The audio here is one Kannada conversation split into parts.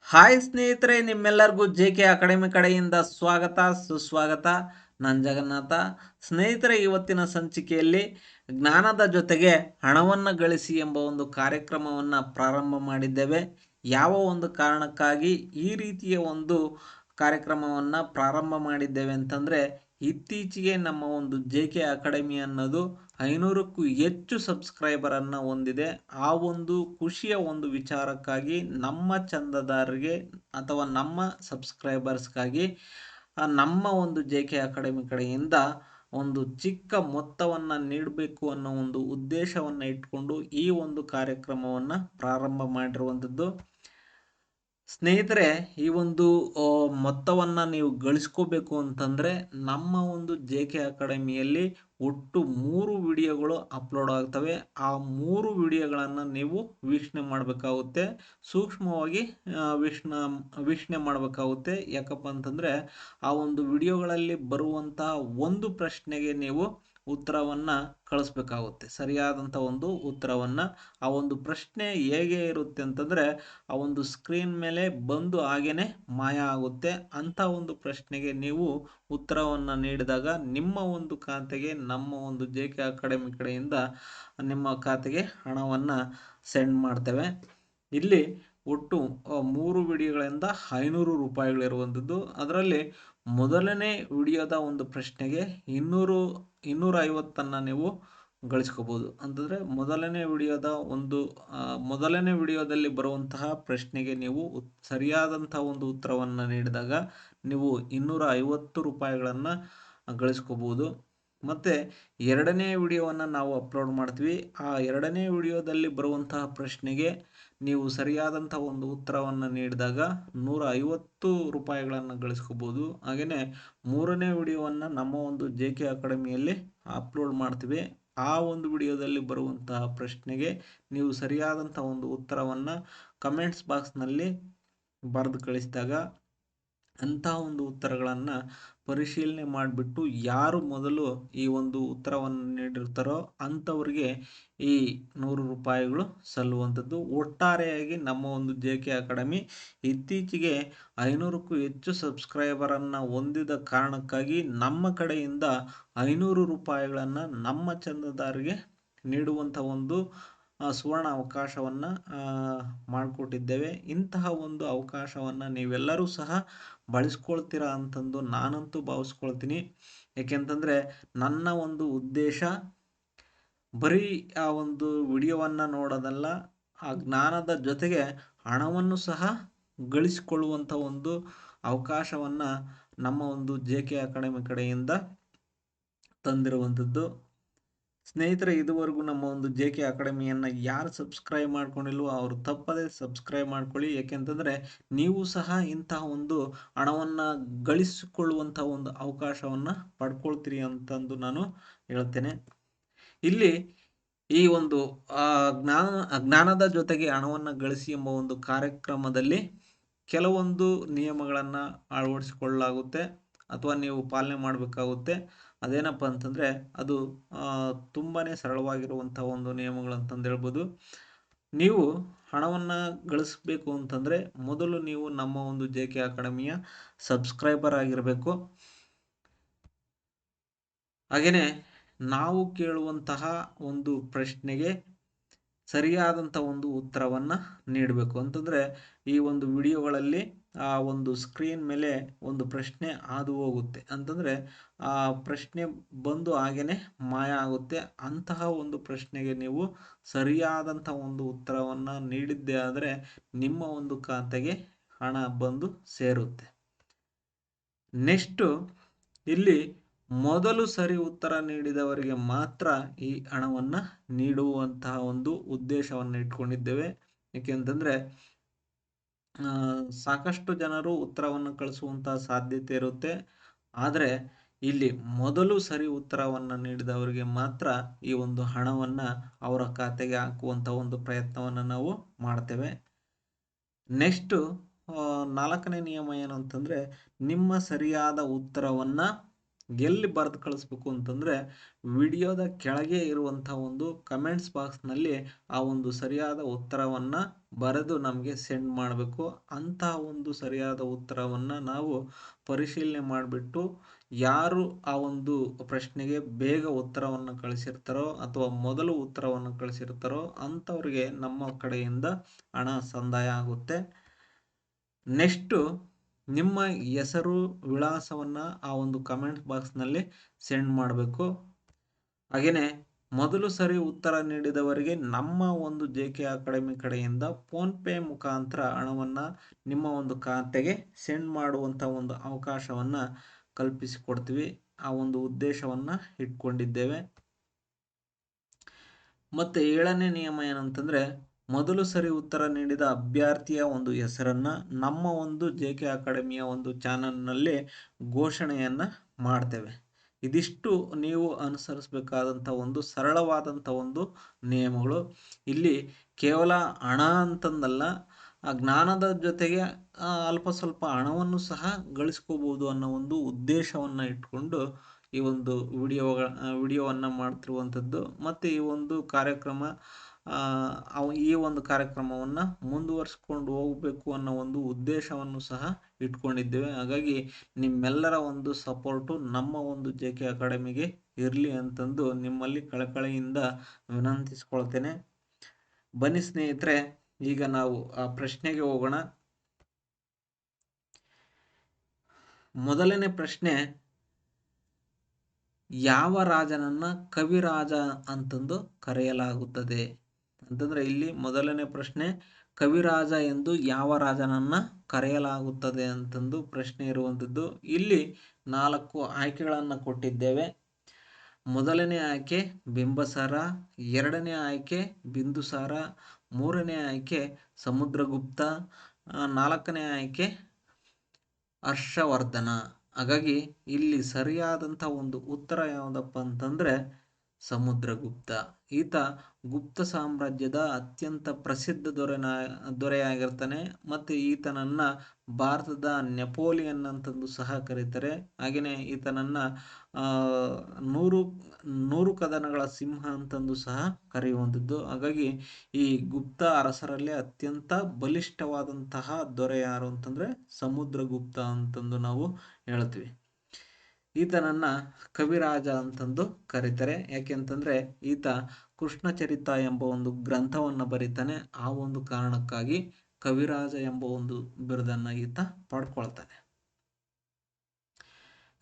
ಹಾಯ್ ಸ್ನೇಹಿತರೆ, ನಿಮ್ಮೆಲ್ಲರಿಗೂ ಜೆ ಕೆ ಅಕಾಡೆಮಿ ಕಡೆಯಿಂದ ಸ್ವಾಗತ, ಸುಸ್ವಾಗತ. ನಾನು ಜಗನ್ನಾಥ. ಸ್ನೇಹಿತರೆ, ಇವತ್ತಿನ ಸಂಚಿಕೆಯಲ್ಲಿ ಜ್ಞಾನದ ಜೊತೆಗೆ ಹಣವನ್ನು ಗಳಿಸಿ ಎಂಬ ಒಂದು ಕಾರ್ಯಕ್ರಮವನ್ನು ಪ್ರಾರಂಭ ಮಾಡಿದ್ದೇವೆ. ಯಾವ ಒಂದು ಕಾರಣಕ್ಕಾಗಿ ಈ ರೀತಿಯ ಒಂದು ಕಾರ್ಯಕ್ರಮವನ್ನು ಪ್ರಾರಂಭ ಮಾಡಿದ್ದೇವೆ ಅಂತಂದರೆ, ಇತ್ತೀಚೆಗೆ ನಮ್ಮ ಒಂದು ಜೆ ಕೆ ಅಕಾಡೆಮಿ ಅನ್ನೋದು ಐನೂರಕ್ಕೂ ಹೆಚ್ಚು ಸಬ್ಸ್ಕ್ರೈಬರನ್ನು ಹೊಂದಿದೆ. ಆ ಒಂದು ಖುಷಿಯ ಒಂದು ವಿಚಾರಕ್ಕಾಗಿ ನಮ್ಮ ಚಂದದಾರರಿಗೆ ಅಥವಾ ನಮ್ಮ ಸಬ್ಸ್ಕ್ರೈಬರ್ಸ್ಗಾಗಿ ನಮ್ಮ ಒಂದು ಜೆ ಕೆ ಅಕಾಡೆಮಿ ಕಡೆಯಿಂದ ಒಂದು ಚಿಕ್ಕ ಮೊತ್ತವನ್ನು ನೀಡಬೇಕು ಅನ್ನೋ ಒಂದು ಉದ್ದೇಶವನ್ನು ಇಟ್ಕೊಂಡು ಈ ಒಂದು ಕಾರ್ಯಕ್ರಮವನ್ನು ಪ್ರಾರಂಭ ಮಾಡಿರುವಂಥದ್ದು. ಸ್ನೇಹಿತರೆ, ಈ ಒಂದು ಮೊತ್ತವನ್ನ ನೀವು ಗಳಿಸ್ಕೋಬೇಕು ಅಂತಂದ್ರೆ ನಮ್ಮ ಒಂದು ಜೆ ಕೆ ಅಕಾಡೆಮಿಯಲ್ಲಿ ಒಟ್ಟು ಮೂರು ವಿಡಿಯೋಗಳು ಅಪ್ಲೋಡ್ ಆಗ್ತವೆ. ಆ ಮೂರು ವಿಡಿಯೋಗಳನ್ನು ನೀವು ವೀಕ್ಷಣೆ ಮಾಡಬೇಕಾಗುತ್ತೆ. ಸೂಕ್ಷ್ಮವಾಗಿ ವೀಕ್ಷಣ, ವೀಕ್ಷಣೆ ಮಾಡಬೇಕಾಗುತ್ತೆ. ಯಾಕಪ್ಪ ಅಂತಂದರೆ ಆ ಒಂದು ವಿಡಿಯೋಗಳಲ್ಲಿ ಬರುವಂತಹ ಒಂದು ಪ್ರಶ್ನೆಗೆ ನೀವು ಉತ್ತರವನ್ನು ಕಳಿಸ್ಬೇಕಾಗುತ್ತೆ. ಸರಿಯಾದಂಥ ಒಂದು ಉತ್ತರವನ್ನು ಆ ಒಂದು ಪ್ರಶ್ನೆ ಹೇಗೆ ಇರುತ್ತೆ ಅಂತಂದರೆ ಆ ಒಂದು ಸ್ಕ್ರೀನ್ ಮೇಲೆ ಬಂದು ಹಾಗೆಯೇ ಮಾಯ ಆಗುತ್ತೆ. ಅಂಥ ಒಂದು ಪ್ರಶ್ನೆಗೆ ನೀವು ಉತ್ತರವನ್ನು ನೀಡಿದಾಗ ನಿಮ್ಮ ಒಂದು ಖಾತೆಗೆ, ನಮ್ಮ ಒಂದು ಜೆ ಕೆ ಅಕಾಡೆಮಿ ಕಡೆಯಿಂದ ನಿಮ್ಮ ಖಾತೆಗೆ ಹಣವನ್ನು ಸೆಂಡ್ ಮಾಡ್ತೇವೆ. ಇಲ್ಲಿ ಒಟ್ಟು ಮೂರು ವಿಡಿಯೋಗಳಿಂದ ಐನೂರು ರೂಪಾಯಿಗಳಿರುವಂಥದ್ದು. ಅದರಲ್ಲಿ ಮೊದಲನೇ ವಿಡಿಯೋದ ಒಂದು ಪ್ರಶ್ನೆಗೆ ಇನ್ನೂರು ಇನ್ನೂರ ಐವತ್ತನ್ನು ನೀವು ಗಳಿಸ್ಕೋಬೋದು. ಅಂತಂದರೆ ಮೊದಲನೇ ವಿಡಿಯೋದ ಒಂದು ಮೊದಲನೇ ವಿಡಿಯೋದಲ್ಲಿ ಬರುವಂತಹ ಪ್ರಶ್ನೆಗೆ ನೀವು ಸರಿಯಾದಂಥ ಒಂದು ಉತ್ತರವನ್ನು ನೀಡಿದಾಗ ನೀವು ಇನ್ನೂರ ಐವತ್ತು ರೂಪಾಯಿಗಳನ್ನು ಗಳಿಸ್ಕೋಬೋದು. ಮತ್ತು ಎರಡನೇ ವಿಡಿಯೋವನ್ನು ನಾವು ಅಪ್ಲೋಡ್ ಮಾಡ್ತೀವಿ. ಆ ಎರಡನೇ ವಿಡಿಯೋದಲ್ಲಿ ಬರುವಂತಹ ಪ್ರಶ್ನೆಗೆ ನೀವು ಸರಿಯಾದಂಥ ಒಂದು ಉತ್ತರವನ್ನು ನೀಡಿದಾಗ ನೂರ ಐವತ್ತು ರೂಪಾಯಿಗಳನ್ನು ಗಳಿಸ್ಕೋಬೋದು. ಹಾಗೆಯೇ ಮೂರನೇ ವಿಡಿಯೋವನ್ನು ನಮ್ಮ ಒಂದು ಜೆ ಕೆ ಅಕಾಡೆಮಿಯಲ್ಲಿ ಅಪ್ಲೋಡ್ ಮಾಡ್ತೀವಿ. ಆ ಒಂದು ವಿಡಿಯೋದಲ್ಲಿ ಬರುವಂತಹ ಪ್ರಶ್ನೆಗೆ ನೀವು ಸರಿಯಾದಂಥ ಒಂದು ಉತ್ತರವನ್ನು ಕಮೆಂಟ್ಸ್ ಬಾಕ್ಸ್ನಲ್ಲಿ ಬರೆದು ಕಳಿಸಿದಾಗ ಅಂತಹ ಒಂದು ಉತ್ತರಗಳನ್ನು ಪರಿಶೀಲನೆ ಮಾಡಿಬಿಟ್ಟು ಯಾರು ಮೊದಲು ಈ ಒಂದು ಉತ್ತರವನ್ನು ನೀಡಿರ್ತಾರೋ ಅಂಥವ್ರಿಗೆ ಈ ನೂರು ರೂಪಾಯಿಗಳು ಸಲ್ಲುವಂಥದ್ದು. ಒಟ್ಟಾರೆಯಾಗಿ ನಮ್ಮ ಒಂದು ಜೆ ಕೆ ಅಕಾಡೆಮಿ ಇತ್ತೀಚೆಗೆ ಐನೂರಕ್ಕೂ ಹೆಚ್ಚು ಸಬ್ಸ್ಕ್ರೈಬರನ್ನು ಹೊಂದಿದ ಕಾರಣಕ್ಕಾಗಿ ನಮ್ಮ ಕಡೆಯಿಂದ ಐನೂರು ರೂಪಾಯಿಗಳನ್ನು ನಮ್ಮ ಚಂದದಾರಿಗೆ ನೀಡುವಂಥ ಒಂದು ಸುವರ್ಣ ಅವಕಾಶವನ್ನು ಮಾಡಿಕೊಟ್ಟಿದ್ದೇವೆ. ಇಂತಹ ಒಂದು ಅವಕಾಶವನ್ನು ನೀವೆಲ್ಲರೂ ಸಹ ಬಳಸ್ಕೊಳ್ತೀರಾ ಅಂತಂದು ನಾನಂತೂ ಭಾವಿಸ್ಕೊಳ್ತೀನಿ. ಏಕೆಂತಂದರೆ ನನ್ನ ಒಂದು ಉದ್ದೇಶ ಬರೀ ಆ ಒಂದು ವಿಡಿಯೋವನ್ನು ನೋಡೋದಲ್ಲ, ಆ ಜ್ಞಾನದ ಜೊತೆಗೆ ಹಣವನ್ನು ಸಹ ಗಳಿಸಿಕೊಳ್ಳುವಂಥ ಒಂದು ಅವಕಾಶವನ್ನು ನಮ್ಮ ಒಂದು ಜೆ ಕೆ ಅಕಾಡೆಮಿ ಕಡೆಯಿಂದ ತಂದಿರುವಂಥದ್ದು. ಸ್ನೇಹಿತರೆ, ಇದುವರೆಗೂ ನಮ್ಮ ಒಂದು ಜೆ ಕೆ ಅಕಾಡೆಮಿಯನ್ನು ಯಾರು ಸಬ್ಸ್ಕ್ರೈಬ್ ಮಾಡ್ಕೊಂಡಿಲ್ವೋ ಅವರು ತಪ್ಪದೇ ಸಬ್ಸ್ಕ್ರೈಬ್ ಮಾಡ್ಕೊಳ್ಳಿ. ಏಕೆಂತಂದರೆ ನೀವು ಸಹ ಇಂತಹ ಒಂದು ಹಣವನ್ನು ಗಳಿಸಿಕೊಳ್ಳುವಂಥ ಒಂದು ಅವಕಾಶವನ್ನು ಪಡ್ಕೊಳ್ತೀರಿ ಅಂತಂದು ನಾನು ಹೇಳ್ತೇನೆ. ಇಲ್ಲಿ ಈ ಒಂದು ಜ್ಞಾನ, ಜ್ಞಾನದ ಜೊತೆಗೆ ಹಣವನ್ನು ಗಳಿಸಿ ಎಂಬ ಒಂದು ಕಾರ್ಯಕ್ರಮದಲ್ಲಿ ಕೆಲವೊಂದು ನಿಯಮಗಳನ್ನು ಅಳವಡಿಸಿಕೊಳ್ಳಲಾಗುತ್ತೆ ಅಥವಾ ನೀವು ಪಾಲನೆ ಮಾಡಬೇಕಾಗುತ್ತೆ. ಅದೇನಪ್ಪ ಅಂತಂದರೆ ಅದು ತುಂಬಾ ಸರಳವಾಗಿರುವಂಥ ಒಂದು ನಿಯಮಗಳು ಅಂತಂದು ಹೇಳ್ಬೋದು. ನೀವು ಹಣವನ್ನು ಗಳಿಸಬೇಕು ಅಂತಂದರೆ ಮೊದಲು ನೀವು ನಮ್ಮ ಒಂದು ಜೆ ಕೆ ಅಕಾಡೆಮಿಯ ಸಬ್ಸ್ಕ್ರೈಬರ್ ಆಗಿರಬೇಕು. ಹಾಗೆಯೇ ನಾವು ಕೇಳುವಂತಹ ಒಂದು ಪ್ರಶ್ನೆಗೆ ಸರಿಯಾದಂಥ ಒಂದು ಉತ್ತರವನ್ನು ನೀಡಬೇಕು. ಅಂತಂದರೆ ಈ ಒಂದು ವಿಡಿಯೋಗಳಲ್ಲಿ ಆ ಒಂದು ಸ್ಕ್ರೀನ್ ಮೇಲೆ ಒಂದು ಪ್ರಶ್ನೆ ಹಾದು ಹೋಗುತ್ತೆ. ಅಂತಂದರೆ, ಆ ಪ್ರಶ್ನೆ ಬಂದು ಹಾಗೇನೆ ಮಾಯ ಆಗುತ್ತೆ. ಅಂತಹ ಒಂದು ಪ್ರಶ್ನೆಗೆ ನೀವು ಸರಿಯಾದಂಥ ಒಂದು ಉತ್ತರವನ್ನು ನೀಡಿದ್ದೇ ಆದರೆ ನಿಮ್ಮ ಒಂದು ಖಾತೆಗೆ ಹಣ ಬಂದು ಸೇರುತ್ತೆ. ನೆಕ್ಸ್ಟು, ಇಲ್ಲಿ ಮೊದಲು ಸರಿ ಉತ್ತರ ನೀಡಿದವರಿಗೆ ಮಾತ್ರ ಈ ಹಣವನ್ನು ನೀಡುವಂತಹ ಒಂದು ಉದ್ದೇಶವನ್ನು ಇಟ್ಕೊಂಡಿದ್ದೇವೆ. ಏಕೆಂತಂದರೆ ಸಾಕಷ್ಟು ಜನರು ಉತ್ತರವನ್ನು ಕಳಿಸುವಂತಹ ಸಾಧ್ಯತೆ ಇರುತ್ತೆ. ಆದರೆ ಇಲ್ಲಿ ಮೊದಲು ಸರಿ ಉತ್ತರವನ್ನು ನೀಡಿದವರಿಗೆ ಮಾತ್ರ ಈ ಒಂದು ಹಣವನ್ನು ಅವರ ಖಾತೆಗೆ ಹಾಕುವಂಥ ಒಂದು ಪ್ರಯತ್ನವನ್ನು ನಾವು ಮಾಡ್ತೇವೆ. ನೆಕ್ಸ್ಟು ನಾಲ್ಕನೇ ನಿಯಮ ಏನು ಅಂತಂದರೆ ನಿಮ್ಮ ಸರಿಯಾದ ಉತ್ತರವನ್ನು ಎಲ್ಲಿ ಬರೆದು ಕಳಿಸ್ಬೇಕು ಅಂತಂದರೆ ವಿಡಿಯೋದ ಕೆಳಗೆ ಇರುವಂಥ ಒಂದು ಕಮೆಂಟ್ಸ್ ಬಾಕ್ಸ್ನಲ್ಲಿ ಆ ಒಂದು ಸರಿಯಾದ ಉತ್ತರವನ್ನು ಬರೆದು ನಮಗೆ ಸೆಂಡ್ ಮಾಡಬೇಕು. ಅಂತಹ ಒಂದು ಸರಿಯಾದ ಉತ್ತರವನ್ನು ನಾವು ಪರಿಶೀಲನೆ ಮಾಡಿಬಿಟ್ಟು ಯಾರು ಆ ಒಂದು ಪ್ರಶ್ನೆಗೆ ಬೇಗ ಉತ್ತರವನ್ನು ಕಳಿಸಿರ್ತಾರೋ ಅಥವಾ ಮೊದಲು ಉತ್ತರವನ್ನು ಕಳಿಸಿರ್ತಾರೋ ಅಂಥವ್ರಿಗೆ ನಮ್ಮ ಕಡೆಯಿಂದ ಹಣ ಸಂದಾಯ ಆಗುತ್ತೆ. ನೆಕ್ಸ್ಟು ನಿಮ್ಮ ಹೆಸರು, ವಿಳಾಸವನ್ನು ಆ ಒಂದು ಕಮೆಂಟ್ ಬಾಕ್ಸ್ನಲ್ಲಿ ಸೆಂಡ್ ಮಾಡಬೇಕು. ಹಾಗೆಯೇ ಮೊದಲು ಸರಿ ಉತ್ತರ ನೀಡಿದವರಿಗೆ ನಮ್ಮ ಒಂದು ಜೆ ಕೆ ಅಕಾಡೆಮಿ ಕಡೆಯಿಂದ ಫೋನ್ಪೇ ಮುಖಾಂತರ ಹಣವನ್ನು ನಿಮ್ಮ ಒಂದು ಖಾತೆಗೆ ಸೆಂಡ್ ಮಾಡುವಂಥ ಒಂದು ಅವಕಾಶವನ್ನು ಕಲ್ಪಿಸಿಕೊಡ್ತೀವಿ. ಆ ಒಂದು ಉದ್ದೇಶವನ್ನು ಇಟ್ಕೊಂಡಿದ್ದೇವೆ. ಮತ್ತು ಏಳನೇ ನಿಯಮ ಏನಂತಂದರೆ ಮೊದಲು ಸರಿ ಉತ್ತರ ನೀಡಿದ ಅಭ್ಯರ್ಥಿಯ ಒಂದು ಹೆಸರನ್ನು ನಮ್ಮ ಒಂದು ಜೆ ಕೆ ಅಕಾಡೆಮಿಯ ಒಂದು ಚಾನಲ್ನಲ್ಲಿ ಘೋಷಣೆಯನ್ನು ಮಾಡ್ತೇವೆ. ಇದಿಷ್ಟು ನೀವು ಅನುಸರಿಸಬೇಕಾದಂಥ ಒಂದು ಸರಳವಾದಂಥ ಒಂದು ನಿಯಮಗಳು. ಇಲ್ಲಿ ಕೇವಲ ಹಣ ಅಂತಂದಲ್ಲ, ಆ ಜ್ಞಾನದ ಜೊತೆಗೆ ಅಲ್ಪ ಸ್ವಲ್ಪ ಹಣವನ್ನು ಸಹ ಗಳಿಸ್ಕೋಬೋದು ಅನ್ನೋ ಒಂದು ಉದ್ದೇಶವನ್ನು ಇಟ್ಕೊಂಡು ಈ ಒಂದು ವಿಡಿಯೋಗಳ ವಿಡಿಯೋವನ್ನು ಮಾಡ್ತಿರುವಂಥದ್ದು. ಮತ್ತು ಈ ಒಂದು ಕಾರ್ಯಕ್ರಮ ಈ ಒಂದು ಕಾರ್ಯಕ್ರಮವನ್ನು ಮುಂದುವರಿಸ್ಕೊಂಡು ಹೋಗಬೇಕು ಅನ್ನೋ ಒಂದು ಉದ್ದೇಶವನ್ನು ಸಹ ಇಟ್ಕೊಂಡಿದ್ದೇವೆ. ಹಾಗಾಗಿ ನಿಮ್ಮೆಲ್ಲರ ಒಂದು ಸಪೋರ್ಟು ನಮ್ಮ ಒಂದು ಜೆ ಕೆ ಅಕಾಡೆಮಿಗೆ ಇರಲಿ ಅಂತಂದು ನಿಮ್ಮಲ್ಲಿ ಕಳಕಳಿಯಿಂದ ವಿನಂತಿಸ್ಕೊಳ್ತೇನೆ. ಬನ್ನಿ ಸ್ನೇಹಿತರೆ, ಈಗ ನಾವು ಆ ಪ್ರಶ್ನೆಗೆ ಹೋಗೋಣ. ಮೊದಲನೇ ಪ್ರಶ್ನೆ, ಯಾವ ರಾಜನನ್ನ ಕವಿರಾಜ ಅಂತಂದು ಕರೆಯಲಾಗುತ್ತದೆ? ಅಂತಂದ್ರೆ ಇಲ್ಲಿ ಮೊದಲನೇ ಪ್ರಶ್ನೆ, ಕವಿರಾಜ ಎಂದು ಯಾವ ರಾಜನನ್ನ ಕರೆಯಲಾಗುತ್ತದೆ ಅಂತಂದು ಪ್ರಶ್ನೆ ಇರುವಂಥದ್ದು ಇಲ್ಲಿ ನಾಲ್ಕು ಆಯ್ಕೆಗಳನ್ನು ಕೊಟ್ಟಿದ್ದೇವೆ. ಮೊದಲನೇ ಆಯ್ಕೆ ಬಿಂಬಸಾರ, ಎರಡನೇ ಆಯ್ಕೆ ಬಿಂದುಸಾರ, ಮೂರನೇ ಆಯ್ಕೆ ಸಮುದ್ರಗುಪ್ತ ನಾಲ್ಕನೇ ಆಯ್ಕೆ ಹರ್ಷವರ್ಧನ. ಹಾಗಾಗಿ ಇಲ್ಲಿ ಸರಿಯಾದಂಥ ಒಂದು ಉತ್ತರ ಯಾವುದಪ್ಪ ಅಂತಂದರೆ ಸಮುದ್ರಗುಪ್ತ. ಈತ ಗುಪ್ತ ಸಾಮ್ರಾಜ್ಯದ ಅತ್ಯಂತ ಪ್ರಸಿದ್ಧ ದೊರೆನ, ದೊರೆಯಾಗಿರ್ತಾನೆ ಮತ್ತು ಈತನನ್ನ ಭಾರತದ ನೆಪೋಲಿಯನ್ ಅಂತಂದು ಸಹ ಕರೀತಾರೆ. ಹಾಗೆಯೇ ಈತನನ್ನ ನೂರು ನೂರು ಕದನಗಳ ಸಿಂಹ ಅಂತಂದು ಸಹ ಕರೆಯುವಂಥದ್ದು. ಹಾಗಾಗಿ ಈ ಗುಪ್ತ ಅರಸರಲ್ಲಿ ಅತ್ಯಂತ ಬಲಿಷ್ಠವಾದಂತಹ ದೊರೆ ಯಾರು ಅಂತಂದ್ರೆ ಸಮುದ್ರಗುಪ್ತ ಅಂತಂದು ನಾವು ಹೇಳ್ತೀವಿ. ಈತನನ್ನ ಕವಿರಾಜ ಅಂತಂದು ಕರೀತಾರೆ. ಯಾಕೆಂತಂದ್ರೆ ಈತ ಕೃಷ್ಣ ಚರಿತ ಎಂಬ ಒಂದು ಗ್ರಂಥವನ್ನು ಬರೀತಾನೆ. ಆ ಒಂದು ಕಾರಣಕ್ಕಾಗಿ ಕವಿರಾಜ ಎಂಬ ಒಂದು ಬಿರುದನ್ನ ಈತ ಪಡ್ಕೊಳ್ತಾನೆ.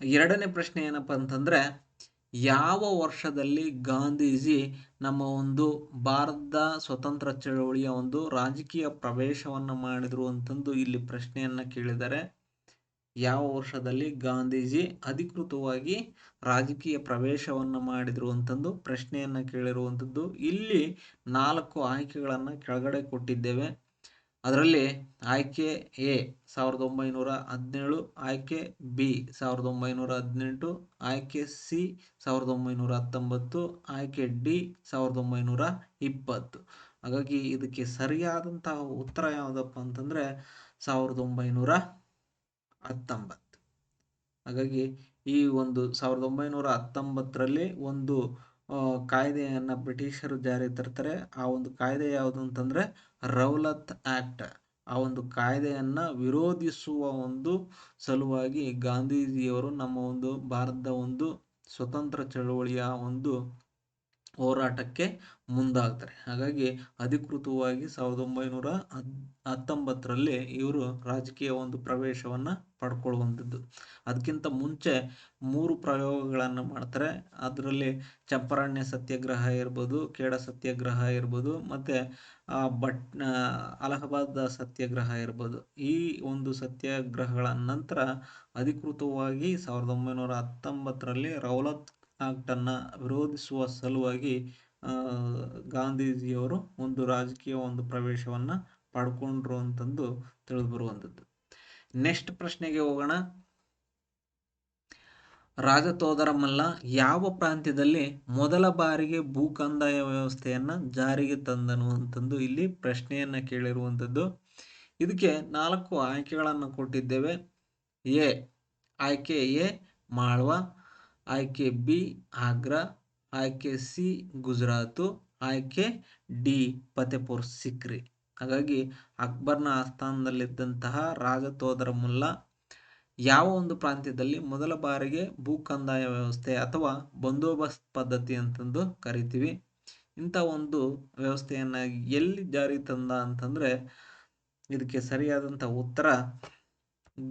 ಎರಡನೇ ಪ್ರಶ್ನೆ ಏನಪ್ಪಾ ಅಂತಂದ್ರೆ, ಯಾವ ವರ್ಷದಲ್ಲಿ ಗಾಂಧೀಜಿ ನಮ್ಮ ಒಂದು ಭಾರತದ ಸ್ವತಂತ್ರ ಚಳವಳಿಯ ಒಂದು ರಾಜಕೀಯ ಪ್ರವೇಶವನ್ನು ಮಾಡಿದ್ರು ಅಂತಂದು ಇಲ್ಲಿ ಪ್ರಶ್ನೆಯನ್ನ ಕೇಳಿದ್ದಾರೆ. ಯಾವ ವರ್ಷದಲ್ಲಿ ಗಾಂಧೀಜಿ ಅಧಿಕೃತವಾಗಿ ರಾಜಕೀಯ ಪ್ರವೇಶವನ್ನು ಮಾಡಿದ್ರು ಅಂತಂದು ಪ್ರಶ್ನೆಯನ್ನು ಕೇಳಿರುವಂಥದ್ದು ಇಲ್ಲಿ ನಾಲ್ಕು ಆಯ್ಕೆಗಳನ್ನು ಕೆಳಗಡೆ ಕೊಟ್ಟಿದ್ದೇವೆ. ಅದರಲ್ಲಿ ಆಯ್ಕೆ ಎ ಸಾವಿರದ ಒಂಬೈನೂರ ಹದಿನೇಳು, ಆಯ್ಕೆ ಬಿ ಸಾವಿರದ ಒಂಬೈನೂರ ಹದಿನೆಂಟು, ಆಯ್ಕೆ ಸಿ ಸಾವಿರದ ಒಂಬೈನೂರ ಹತ್ತೊಂಬತ್ತು, ಆಯ್ಕೆ ಡಿ ಸಾವಿರದ ಒಂಬೈನೂರ ಇಪ್ಪತ್ತು. ಹಾಗಾಗಿ ಇದಕ್ಕೆ ಸರಿಯಾದಂತಹ ಉತ್ತರ ಯಾವುದಪ್ಪ ಅಂತಂದರೆ ಸಾವಿರದ ಒಂಬೈನೂರ ಹತ್ತೊಂಬತ್ತು. ಹಾಗಾಗಿ ಈ ಒಂದು ಸಾವಿರದ ಒಂಬೈನೂರ ಹತ್ತೊಂಬತ್ತರಲ್ಲಿ ಒಂದು ಕಾಯ್ದೆಯನ್ನು ಬ್ರಿಟಿಷರು ಜಾರಿ ತರ್ತಾರೆ. ಆ ಒಂದು ಕಾಯ್ದೆ ಯಾವುದು ಅಂತಂದರೆ ರೌಲತ್ ಆ್ಯಕ್ಟ್ ಆ ಒಂದು ಕಾಯ್ದೆಯನ್ನು ವಿರೋಧಿಸುವ ಒಂದು ಸಲುವಾಗಿ ಗಾಂಧೀಜಿಯವರು ನಮ್ಮ ಒಂದು ಭಾರತದ ಒಂದು ಸ್ವತಂತ್ರ ಚಳುವಳಿಯ ಒಂದು ಹೋರಾಟಕ್ಕೆ ಮುಂದಾಗ್ತಾರೆ. ಹಾಗಾಗಿ ಅಧಿಕೃತವಾಗಿ ಸಾವಿರದ ಒಂಬೈನೂರ ಹತ್ತೊಂಬತ್ತರಲ್ಲಿ ಇವರು ರಾಜಕೀಯ ಒಂದು ಪ್ರವೇಶವನ್ನು ಪಡ್ಕೊಳ್ಳುವಂಥದ್ದು ಅದಕ್ಕಿಂತ ಮುಂಚೆ ಮೂರು ಪ್ರಯೋಗಗಳನ್ನು ಮಾಡ್ತಾರೆ. ಅದರಲ್ಲಿ ಚಪ್ಪರಾಣ್ಯ ಸತ್ಯಾಗ್ರಹ ಇರ್ಬೋದು ಕೇಡ ಸತ್ಯಾಗ್ರಹ ಇರ್ಬೋದು, ಮತ್ತು ಬಟ್ ಅಲಹಾಬಾದ್ ಸತ್ಯಾಗ್ರಹ ಇರ್ಬೋದು. ಈ ಒಂದು ಸತ್ಯಾಗ್ರಹಗಳ ನಂತರ ಅಧಿಕೃತವಾಗಿ ಸಾವಿರದ ಒಂಬೈನೂರ ಹತ್ತೊಂಬತ್ತರಲ್ಲಿ ರೌಲತ್ ಆಕ್ಟನ್ನು ವಿರೋಧಿಸುವ ಸಲುವಾಗಿ ಗಾಂಧೀಜಿಯವರು ಒಂದು ರಾಜಕೀಯ, ಒಂದು ಪ್ರವೇಶವನ್ನು ಪಡ್ಕೊಂಡ್ರು ಅಂತಂದು ತಿಳಿದು ಬರುವಂತದ್ದು ನೆಕ್ಸ್ಟ್ ಪ್ರಶ್ನೆಗೆ ಹೋಗೋಣ. ರಾಜತೋದರ ಮಲ್ಲ, ಯಾವ ಪ್ರಾಂತ್ಯದಲ್ಲಿ ಮೊದಲ ಬಾರಿಗೆ ಭೂ ಕಂದಾಯ ವ್ಯವಸ್ಥೆಯನ್ನು ಜಾರಿಗೆ ತಂದನು ಅಂತಂದು ಇಲ್ಲಿ ಪ್ರಶ್ನೆಯನ್ನು ಕೇಳಿರುವಂಥದ್ದು. ಇದಕ್ಕೆ ನಾಲ್ಕು ಆಯ್ಕೆಗಳನ್ನು ಕೊಟ್ಟಿದ್ದೇವೆ. ಎ, ಆಯ್ಕೆ ಎ, ಮಾಳ್ವ. ಆಯ್ಕೆ ಬಿ ಆಗ್ರಾ, ಆಯ್ಕೆ ಸಿ ಗುಜರಾತು, ಆಯ್ಕೆ ಡಿ ಫತೇಪುರ್ ಸಿಕ್ರಿ. ಹಾಗಾಗಿ ಅಕ್ಬರ್ನ ಆಸ್ಥಾನದಲ್ಲಿದ್ದಂತಹ ರಾಜತೋದರ ಮುಲ್ಲ ಯಾವ ಒಂದು ಪ್ರಾಂತ್ಯದಲ್ಲಿ ಮೊದಲ ಬಾರಿಗೆ ಭೂ ಕಂದಾಯ ವ್ಯವಸ್ಥೆ ಅಥವಾ ಬಂದೋಬಸ್ತ್ ಪದ್ಧತಿ ಅಂತಂದು ಕರಿತೀವಿ. ಇಂಥ ಒಂದು ವ್ಯವಸ್ಥೆಯನ್ನು ಎಲ್ಲಿ ಜಾರಿ ತಂದ ಅಂತಂದರೆ ಇದಕ್ಕೆ ಸರಿಯಾದಂಥ ಉತ್ತರ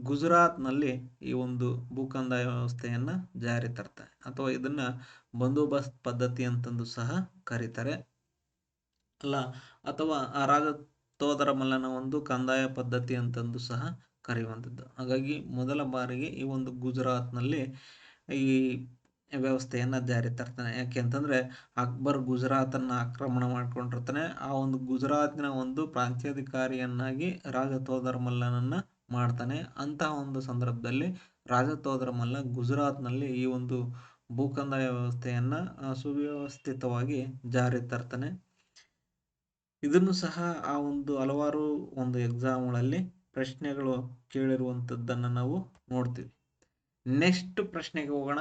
ಗುಜರಾತ್ನಲ್ಲಿ ಈ ಒಂದು ಭೂ ಕಂದಾಯ ವ್ಯವಸ್ಥೆಯನ್ನು ಜಾರಿ ತರ್ತಾರೆ ಅಥವಾ ಇದನ್ನು ಬಂದೋಬಸ್ತ್ ಪದ್ಧತಿ ಅಂತಂದು ಸಹ ಕರೀತಾರೆ. ಅಲ್ಲ, ಅಥವಾ ಆ ರಾಜ ತೋದರ ಮಲ್ಲನ ಒಂದು ಕಂದಾಯ ಪದ್ಧತಿ ಅಂತಂದು ಸಹ ಕರೆಯುವಂಥದ್ದು. ಹಾಗಾಗಿ ಮೊದಲ ಬಾರಿಗೆ ಈ ಒಂದು ಗುಜರಾತ್ನಲ್ಲಿ ಈ ವ್ಯವಸ್ಥೆಯನ್ನು ಜಾರಿ ತರ್ತಾನೆ. ಯಾಕೆ ಅಂತಂದರೆ ಅಕ್ಬರ್ ಗುಜರಾತನ್ನು ಆಕ್ರಮಣ ಮಾಡ್ಕೊಂಡಿರ್ತಾನೆ. ಆ ಒಂದು ಗುಜರಾತಿನ ಒಂದು ಪ್ರಾಂತ್ಯಾಧಿಕಾರಿಯನ್ನಾಗಿ ರಾಜ ತೋದರ ಮಲ್ಲನನ್ನು ಮಾಡ್ತಾನೆ. ಅಂತಹ ಒಂದು ಸಂದರ್ಭದಲ್ಲಿ ರಾಜತೋದರ ಮಲ್ಲ ಗುಜರಾತ್ನಲ್ಲಿ ಈ ಒಂದು ಭೂಕಂದಾಯ ವ್ಯವಸ್ಥೆಯನ್ನು ಸುವ್ಯವಸ್ಥಿತವಾಗಿ ಜಾರಿ ತರ್ತಾನೆ. ಇದನ್ನು ಸಹ ಆ ಒಂದು ಹಲವಾರು ಒಂದು ಎಕ್ಸಾಮ್ಗಳಲ್ಲಿ ಪ್ರಶ್ನೆಗಳು ಕೇಳಿರುವಂಥದ್ದನ್ನು ನಾವು ನೋಡ್ತೀವಿ. ನೆಕ್ಸ್ಟ್ ಪ್ರಶ್ನೆಗೆ ಹೋಗೋಣ.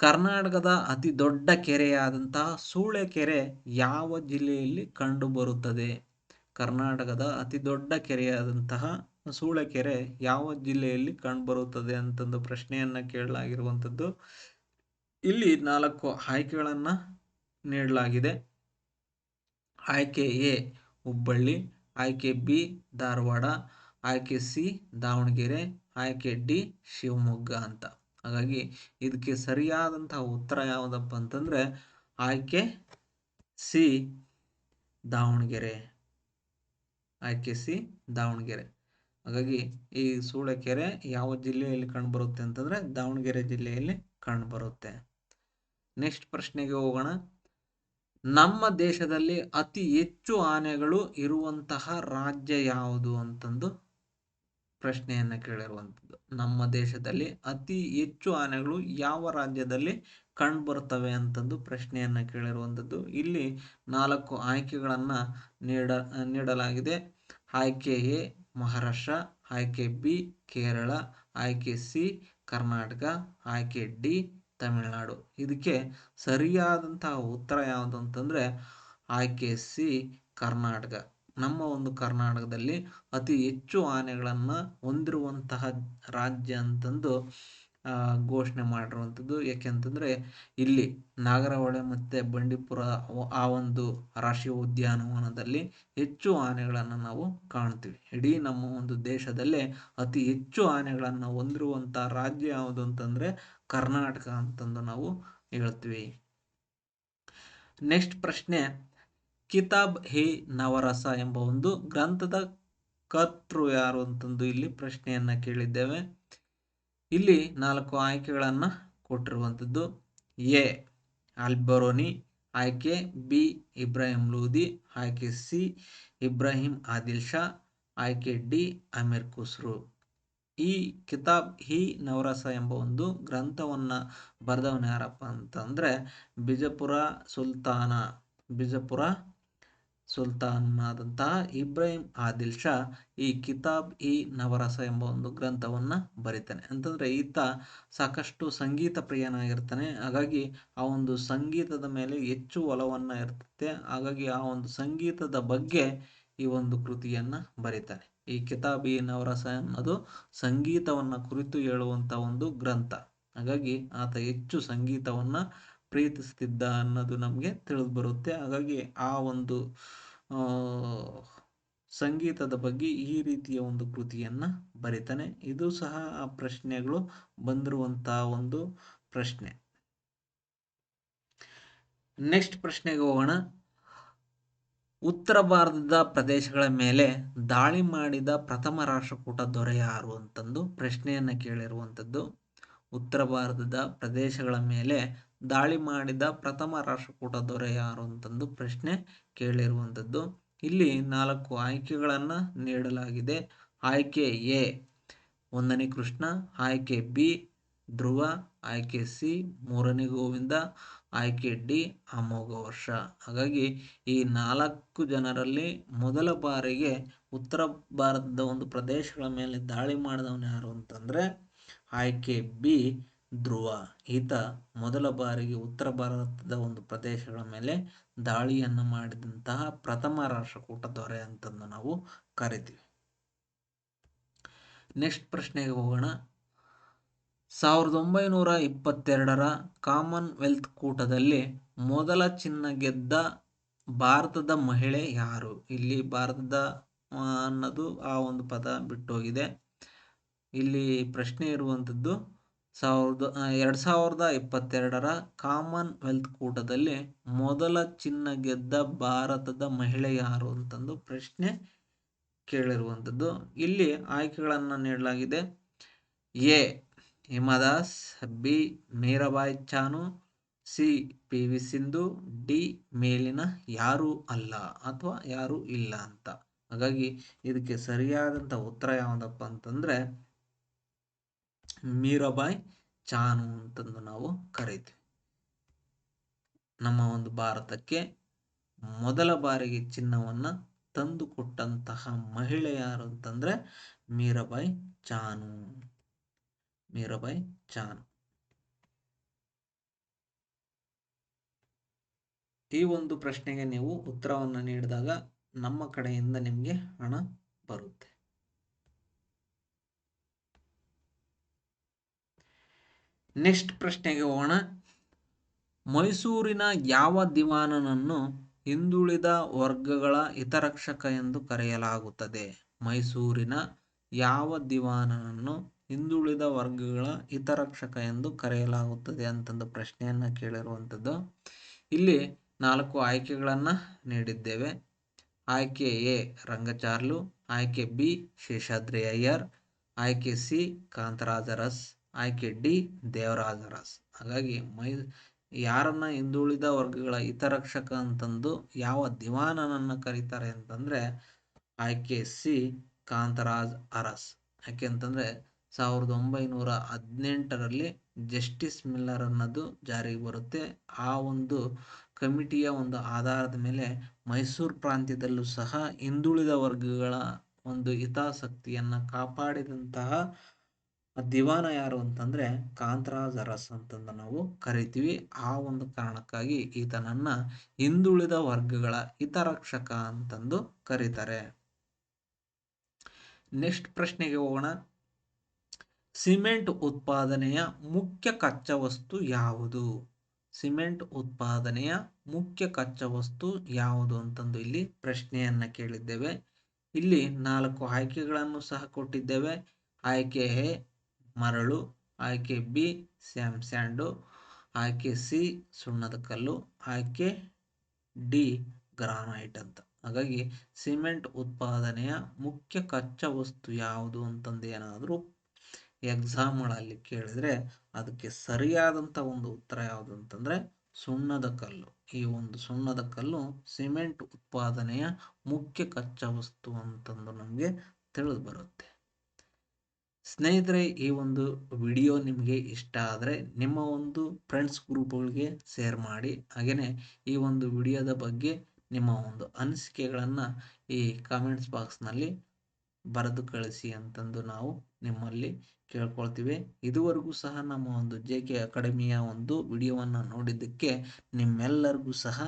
ಕರ್ನಾಟಕದ ಅತಿ ದೊಡ್ಡ ಕೆರೆಯಾದಂತಹ ಸೂಳೆಕೆರೆ ಯಾವ ಜಿಲ್ಲೆಯಲ್ಲಿ ಕಂಡುಬರುತ್ತದೆ? ಕರ್ನಾಟಕದ ಅತಿ ದೊಡ್ಡ ಕೆರೆಯಾದಂತಹ ಸೂಳೆಕೆರೆ ಯಾವ ಜಿಲ್ಲೆಯಲ್ಲಿ ಕಂಡುಬರುತ್ತದೆ ಅಂತಂದು ಪ್ರಶ್ನೆಯನ್ನು ಕೇಳಲಾಗಿರುವಂಥದ್ದು ಇಲ್ಲಿ ನಾಲ್ಕು ಆಯ್ಕೆಗಳನ್ನು ನೀಡಲಾಗಿದೆ. ಆಯ್ಕೆ ಎ, ಹುಬ್ಬಳ್ಳಿ, ಆಯ್ಕೆ ಬಿ, ಧಾರವಾಡ, ಆಯ್ಕೆ ಸಿ, ದಾವಣಗೆರೆ, ಆಯ್ಕೆ ಡಿ, ಶಿವಮೊಗ್ಗ ಅಂತ. ಹಾಗಾಗಿ ಇದಕ್ಕೆ ಸರಿಯಾದಂತಹ ಉತ್ತರ ಯಾವುದಪ್ಪ ಅಂತಂದರೆ ಆಯ್ಕೆ ಸಿ, ದಾವಣಗೆರೆ. ಆಯ್ಕೆ ಸಿ, ದಾವಣಗೆರೆ. ಹಾಗಾಗಿ ಈ ಸೂಳೆಕೆರೆ ಯಾವ ಜಿಲ್ಲೆಯಲ್ಲಿ ಕಂಡುಬರುತ್ತೆ ಅಂತಂದರೆ ದಾವಣಗೆರೆ ಜಿಲ್ಲೆಯಲ್ಲಿ ಕಂಡುಬರುತ್ತೆ ನೆಕ್ಸ್ಟ್ ಪ್ರಶ್ನೆಗೆ ಹೋಗೋಣ. ನಮ್ಮ ದೇಶದಲ್ಲಿ ಅತಿ ಹೆಚ್ಚು ಆನೆಗಳು ಇರುವಂತಹ ರಾಜ್ಯ ಯಾವುದು ಅಂತಂದು ಪ್ರಶ್ನೆಯನ್ನು ಕೇಳಿರುವಂಥದ್ದು. ನಮ್ಮ ದೇಶದಲ್ಲಿ ಅತಿ ಹೆಚ್ಚು ಆನೆಗಳು ಯಾವ ರಾಜ್ಯದಲ್ಲಿ ಕಂಡುಬರ್ತವೆ ಅಂತಂದು ಪ್ರಶ್ನೆಯನ್ನು ಕೇಳಿರುವಂಥದ್ದು. ಇಲ್ಲಿ ನಾಲ್ಕು ಆಯ್ಕೆಗಳನ್ನು ನೀಡ, ನೀಡಲಾಗಿದೆ. ಆಯ್ಕೆ ಎ ಮಹಾರಾಷ್ಟ್ರ, ಆಯ್ಕೆ ಬಿ, ಕೇರಳ, ಆಯ್ಕೆ ಸಿ, ಕರ್ನಾಟಕ, ಆಯ್ಕೆ ಡಿ, ತಮಿಳುನಾಡು. ಇದಕ್ಕೆ ಸರಿಯಾದಂತಹ ಉತ್ತರ ಯಾವುದು ಅಂತಂದರೆ ಆಯ್ಕೆ ಸಿ, ಕರ್ನಾಟಕ. ನಮ್ಮ ಒಂದು ಕರ್ನಾಟಕದಲ್ಲಿ ಅತಿ ಹೆಚ್ಚು ಆನೆಗಳನ್ನು ಹೊಂದಿರುವಂತಹ ರಾಜ್ಯ ಅಂತಂದು ಘೋಷಣೆ ಮಾಡಿರುವಂಥದ್ದು. ಯಾಕೆಂತಂದರೆ ಇಲ್ಲಿ ನಾಗರಹೊಳೆ ಮತ್ತು ಬಂಡೀಪುರ ಆ ಒಂದು ರಾಷ್ಟ್ರೀಯ ಉದ್ಯಾನವನದಲ್ಲಿ ಹೆಚ್ಚು ಆನೆಗಳನ್ನು ನಾವು ಕಾಣ್ತೀವಿ. ಇಡೀ ನಮ್ಮ ಒಂದು ದೇಶದಲ್ಲೇ ಅತಿ ಹೆಚ್ಚು ಆನೆಗಳನ್ನು ಹೊಂದಿರುವಂಥ ರಾಜ್ಯ ಯಾವುದು ಅಂತಂದರೆ ಕರ್ನಾಟಕ ಅಂತಂದು ನಾವು ಹೇಳ್ತೀವಿ. ನೆಕ್ಸ್ಟ್ ಪ್ರಶ್ನೆ, ಕಿತಾಬ್ ಹಿ ನವರಸ ಎಂಬ ಒಂದು ಗ್ರಂಥದ ಕರ್ತೃ ಯಾರು ಅಂತಂದು ಇಲ್ಲಿ ಪ್ರಶ್ನೆಯನ್ನು ಕೇಳಿದ್ದೇವೆ. ಇಲ್ಲಿ ನಾಲ್ಕು ಆಯ್ಕೆಗಳನ್ನು ಕೊಟ್ಟಿರುವಂಥದ್ದು ಎ ಅಲ್ಬರೋನಿ ಆಯ್ಕೆ ಬಿ, ಇಬ್ರಾಹಿಂ ಲೂದಿ, ಆಯ್ಕೆ ಸಿ, ಇಬ್ರಾಹಿಂ ಆದಿಲ್ ಶಾ ಆಯ್ಕೆ ಡಿ, ಅಮೀರ್ ಖುಸ್ರು. ಈ ಕಿತಾಬ್ ಹಿ ನವರಸ ಎಂಬ ಒಂದು ಗ್ರಂಥವನ್ನು ಬರೆದವನು ಯಾರಪ್ಪ ಅಂತಂದರೆ ಬಿಜಪುರ ಸುಲ್ತಾನ. ಬಿಜಪುರ ಸುಲ್ತಾನಾದಂತಹ ಇಬ್ರಾಹಿಂ ಆದಿಲ್ ಶಾ ಈ ಕಿತಾಬ್ ಇ ನವರಸ ಎಂಬ ಒಂದು ಗ್ರಂಥವನ್ನು ಬರೀತಾನೆ. ಅಂತಂದರೆ ಈತ ಸಾಕಷ್ಟು ಸಂಗೀತ ಪ್ರಿಯನಾಗಿರ್ತಾನೆ. ಹಾಗಾಗಿ ಆ ಒಂದು ಸಂಗೀತದ ಮೇಲೆ ಹೆಚ್ಚು ಒಲವನ್ನು ಇರ್ತದೆ ಹಾಗಾಗಿ ಆ ಒಂದು ಸಂಗೀತದ ಬಗ್ಗೆ ಈ ಒಂದು ಕೃತಿಯನ್ನು ಬರೀತಾನೆ. ಈ ಕಿತಾಬ್ ಇ ನವರಸ ಅನ್ನೋದು ಸಂಗೀತವನ್ನು ಕುರಿತು ಹೇಳುವಂಥ ಒಂದು ಗ್ರಂಥ. ಹಾಗಾಗಿ ಆತ ಹೆಚ್ಚು ಸಂಗೀತವನ್ನು ಪ್ರೀತಿಸ್ತಿದ್ದ ಅನ್ನೋದು ನಮಗೆ ತಿಳಿದು ಬರುತ್ತೆ ಹಾಗಾಗಿ ಆ ಒಂದು ಸಂಗೀತದ ಬಗ್ಗೆ ಈ ರೀತಿಯ ಒಂದು ಕೃತಿಯನ್ನು ಬರೀತಾನೆ. ಇದು ಸಹ ಆ ಪ್ರಶ್ನೆಗಳು ಬಂದಿರುವಂತಹ ಒಂದು ಪ್ರಶ್ನೆ. ನೆಕ್ಸ್ಟ್ ಪ್ರಶ್ನೆಗೆ ಹೋಗೋಣ. ಉತ್ತರ ಭಾರತದ ಪ್ರದೇಶಗಳ ಮೇಲೆ ದಾಳಿ ಮಾಡಿದ ಪ್ರಥಮ ರಾಷ್ಟ್ರಕೂಟ ದೊರೆ ಯಾರು ಅಂತಂದು ಪ್ರಶ್ನೆಯನ್ನು ಕೇಳಿರುವಂಥದ್ದು ಉತ್ತರ ಭಾರತದ ಪ್ರದೇಶಗಳ ಮೇಲೆ ದಾಳಿ ಮಾಡಿದ ಪ್ರಥಮ ರಾಷ್ಟ್ರಕೂಟ ದೊರೆ ಯಾರು ಅಂತಂದು ಪ್ರಶ್ನೆ ಕೇಳಿರುವಂಥದ್ದು. ಇಲ್ಲಿ ನಾಲ್ಕು ಆಯ್ಕೆಗಳನ್ನು ನೀಡಲಾಗಿದೆ. ಆಯ್ಕೆ ಎ, ಒಂದನೇ ಕೃಷ್ಣ, ಆಯ್ಕೆ ಬಿ, ಧ್ರುವ, ಆಯ್ಕೆ ಸಿ, ಮೂರನೇ ಗೋವಿಂದ, ಆಯ್ಕೆ ಡಿ ಅಮೋಘ ವರ್ಷ ಹಾಗಾಗಿ ಈ ನಾಲ್ಕು ಜನರಲ್ಲಿ ಮೊದಲ ಬಾರಿಗೆ ಉತ್ತರ ಭಾರತದ ಒಂದು ಪ್ರದೇಶಗಳ ಮೇಲೆ ದಾಳಿ ಮಾಡಿದವನು ಯಾರು ಅಂತಂದರೆ ಆಯ್ಕೆ ಬಿ ಧ್ರುವ. ಈತ ಮೊದಲ ಬಾರಿಗೆ ಉತ್ತರ ಭಾರತದ ಒಂದು ಪ್ರದೇಶಗಳ ಮೇಲೆ ದಾಳಿಯನ್ನು ಮಾಡಿದಂತಹ ಪ್ರಥಮ ರಾಷ್ಟ್ರಕೂಟ ದೊರೆ ಅಂತಂದು ನಾವು ಕರಿತೀವಿ. ನೆಕ್ಸ್ಟ್ ಪ್ರಶ್ನೆಗೆ ಹೋಗೋಣ. ಸಾವಿರದ ಒಂಬೈನೂರ ಇಪ್ಪತ್ತೆರಡರ ಕಾಮನ್ವೆಲ್ತ್ ಕೂಟದಲ್ಲಿ ಮೊದಲ ಚಿನ್ನ ಗೆದ್ದ ಭಾರತದ ಮಹಿಳೆ ಯಾರು? ಇಲ್ಲಿ ಭಾರತದ ಅನ್ನೋದು ಆ ಒಂದು ಪದ ಬಿಟ್ಟೋಗಿದೆ. ಇಲ್ಲಿ ಪ್ರಶ್ನೆ ಇರುವಂಥದ್ದು ಸಾವಿರದ ಎರಡು ಸಾವಿರದ ಇಪ್ಪತ್ತೆರಡರ ಕಾಮನ್ವೆಲ್ತ್ ಕೂಟದಲ್ಲಿ ಮೊದಲ ಚಿನ್ನ ಗೆದ್ದ ಭಾರತದ ಮಹಿಳೆ ಯಾರು ಅಂತಂದು ಪ್ರಶ್ನೆ ಕೇಳಿರುವಂಥದ್ದು. ಇಲ್ಲಿ ಆಯ್ಕೆಗಳನ್ನು ನೀಡಲಾಗಿದೆ. A. Hima Das, B. Mirabai Chanu, C. P. V. Sindhu, D. ಮೇಲಿನ ಯಾರೂ ಅಲ್ಲ ಅಥವಾ ಯಾರೂ ಇಲ್ಲ ಅಂತ. ಹಾಗಾಗಿ ಇದಕ್ಕೆ ಸರಿಯಾದಂಥ ಉತ್ತರ ಯಾವುದಪ್ಪ ಅಂತಂದರೆ ಮೀರಾಬಾಯಿ ಚಾನು ಅಂತಂದು ನಾವು ಕರೀತೀವಿ. ನಮ್ಮ ಒಂದು ಭಾರತಕ್ಕೆ ಮೊದಲ ಬಾರಿಗೆ ಚಿನ್ನವನ್ನ ತಂದು ಕೊಟ್ಟಂತಹ ಮಹಿಳೆ ಯಾರು ಅಂತಂದ್ರೆ ಮೀರಾಬಾಯಿ ಚಾನು. ಮೀರಾಬಾಯಿ ಚಾನು. ಈ ಒಂದು ಪ್ರಶ್ನೆಗೆ ನೀವು ಉತ್ತರವನ್ನು ನೀಡಿದಾಗ ನಮ್ಮ ಕಡೆಯಿಂದ ನಿಮಗೆ ಹಣ ಬರುತ್ತೆ. ನೆಕ್ಸ್ಟ್ ಪ್ರಶ್ನೆಗೆ ಹೋಗೋಣ. ಮೈಸೂರಿನ ಯಾವ ದಿವಾನನನ್ನು ಹಿಂದುಳಿದ ವರ್ಗಗಳ ಹಿತರಕ್ಷಕ ಎಂದು ಕರೆಯಲಾಗುತ್ತದೆ? ಮೈಸೂರಿನ ಯಾವ ದಿವಾನನನ್ನು ಹಿಂದುಳಿದ ವರ್ಗಗಳ ಹಿತರಕ್ಷಕ ಎಂದು ಕರೆಯಲಾಗುತ್ತದೆ ಅಂತಂದು ಪ್ರಶ್ನೆಯನ್ನು ಕೇಳಿರುವಂಥದ್ದು ಇಲ್ಲಿ ನಾಲ್ಕು ಆಯ್ಕೆಗಳನ್ನು ನೀಡಿದ್ದೇವೆ. ಆಯ್ಕೆ ಎ, ರಂಗಚಾರ್ಲು. ಆಯ್ಕೆ ಬಿ ಶೇಷಾದ್ರಿ ಅಯ್ಯರ್ ಆಯ್ಕೆ ಸಿ, ಕಾಂತರಾಜರಸ್. ಆಯ್ಕೆ ಡಿ ದೇವರಾಜರಸ್ ಹಾಗಾಗಿ ಮೈ, ಯಾರನ್ನ ಹಿಂದುಳಿದ ವರ್ಗಗಳ ಹಿತರಕ್ಷಕ ಅಂತಂದು ಯಾವ ದಿವಾನನನ್ನ ಕರೀತಾರೆ ಅಂತಂದ್ರೆ ಆಯ್ಕೆ ಸಿ ಕಾಂತರಾಜ್ ಅರಸ್. ಯಾಕೆ ಅಂತಂದ್ರೆ ಸಾವಿರದ ಒಂಬೈನೂರ ಹದಿನೆಂಟರಲ್ಲಿ ಜಸ್ಟಿಸ್ ಮಿಲ್ಲರ್ ಅನ್ನೋದು ಜಾರಿಗೆ ಬರುತ್ತೆ. ಆ ಒಂದು ಕಮಿಟಿಯ ಒಂದು ಆಧಾರದ ಮೇಲೆ ಮೈಸೂರು ಪ್ರಾಂತ್ಯದಲ್ಲೂ ಸಹ ಹಿಂದುಳಿದ ವರ್ಗಗಳ ಒಂದು ಹಿತಾಸಕ್ತಿಯನ್ನ ಕಾಪಾಡಿದಂತಹ ದಿವಾನ ಯಾರು ಅಂತಂದ್ರೆ ಕಾಂತರಾಜ್ ಅರಸ್ ಅಂತಂದು ನಾವು ಕರಿತೀವಿ. ಆ ಒಂದು ಕಾರಣಕ್ಕಾಗಿ ಈತನನ್ನ ಹಿಂದುಳಿದ ವರ್ಗಗಳ ಹಿತರಕ್ಷಕ ಅಂತಂದು ಕರೀತಾರೆ. ನೆಕ್ಸ್ಟ್ ಪ್ರಶ್ನೆಗೆ ಹೋಗೋಣ. ಸಿಮೆಂಟ್ ಉತ್ಪಾದನೆಯ ಮುಖ್ಯ ಕಚ್ಚಾ ವಸ್ತು ಯಾವುದು? ಸಿಮೆಂಟ್ ಉತ್ಪಾದನೆಯ ಮುಖ್ಯ ಕಚ್ಚಾ ವಸ್ತು ಯಾವುದು ಅಂತಂದು ಇಲ್ಲಿ ಪ್ರಶ್ನೆಯನ್ನ ಕೇಳಿದ್ದೇವೆ. ಇಲ್ಲಿ ನಾಲ್ಕು ಆಯ್ಕೆಗಳನ್ನು ಸಹ ಕೊಟ್ಟಿದ್ದೇವೆ. ಆಯ್ಕೆ ಮರಳು, ಆಯ್ಕೆ ಬಿ ಸ್ಯಾಮ್ ಸ್ಯಾಂಡು, ಆಯ್ಕೆ ಸಿ ಸುಣ್ಣದ ಕಲ್ಲು, ಆಯ್ಕೆ ಡಿ ಗ್ರಾನೈಟ್ ಅಂತ. ಹಾಗಾಗಿ ಸಿಮೆಂಟ್ ಉತ್ಪಾದನೆಯ ಮುಖ್ಯ ಕಚ್ಚಾ ವಸ್ತು ಯಾವುದು ಅಂತಂದು ಏನಾದರೂ ಎಕ್ಸಾಮ್ಗಳಲ್ಲಿ ಕೇಳಿದ್ರೆ ಅದಕ್ಕೆ ಸರಿಯಾದಂಥ ಒಂದು ಉತ್ತರ ಯಾವುದು ಅಂತಂದ್ರೆ ಸುಣ್ಣದ ಕಲ್ಲು. ಈ ಒಂದು ಸುಣ್ಣದ ಕಲ್ಲು ಸಿಮೆಂಟ್ ಉತ್ಪಾದನೆಯ ಮುಖ್ಯ ಕಚ್ಚಾ ವಸ್ತು ಅಂತಂದು ನಮಗೆ ತಿಳಿದು ಬರುತ್ತೆ. ಸ್ನೇಹಿತರೆ, ಈ ಒಂದು ವಿಡಿಯೋ ನಿಮಗೆ ಇಷ್ಟ ಆದರೆ ನಿಮ್ಮ ಒಂದು ಫ್ರೆಂಡ್ಸ್ ಗ್ರೂಪ್ಗಳಿಗೆ ಶೇರ್ ಮಾಡಿ ಹಾಗೆಯೇ ಈ ಒಂದು ವಿಡಿಯೋದ ಬಗ್ಗೆ ನಿಮ್ಮ ಒಂದು ಅನಿಸಿಕೆಗಳನ್ನು ಈ ಕಾಮೆಂಟ್ಸ್ ಬಾಕ್ಸ್ನಲ್ಲಿ ಬರೆದು ಕಳಿಸಿ ಅಂತಂದು ನಾವು ನಿಮ್ಮಲ್ಲಿ ಕೇಳ್ಕೊಳ್ತೀವಿ. ಇದುವರೆಗೂ ಸಹ ನಮ್ಮ ಒಂದು ಜೆ ಕೆ ಅಕಾಡೆಮಿಯ ಒಂದು ವಿಡಿಯೋವನ್ನು ನೋಡಿದ್ದಕ್ಕೆ ನಿಮ್ಮೆಲ್ಲರಿಗೂ ಸಹ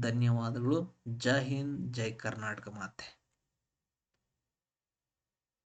ಧನ್ಯವಾದಗಳು. ಜೈ ಹಿಂದ್, ಜೈ ಕರ್ನಾಟಕ ಮಾತೆ.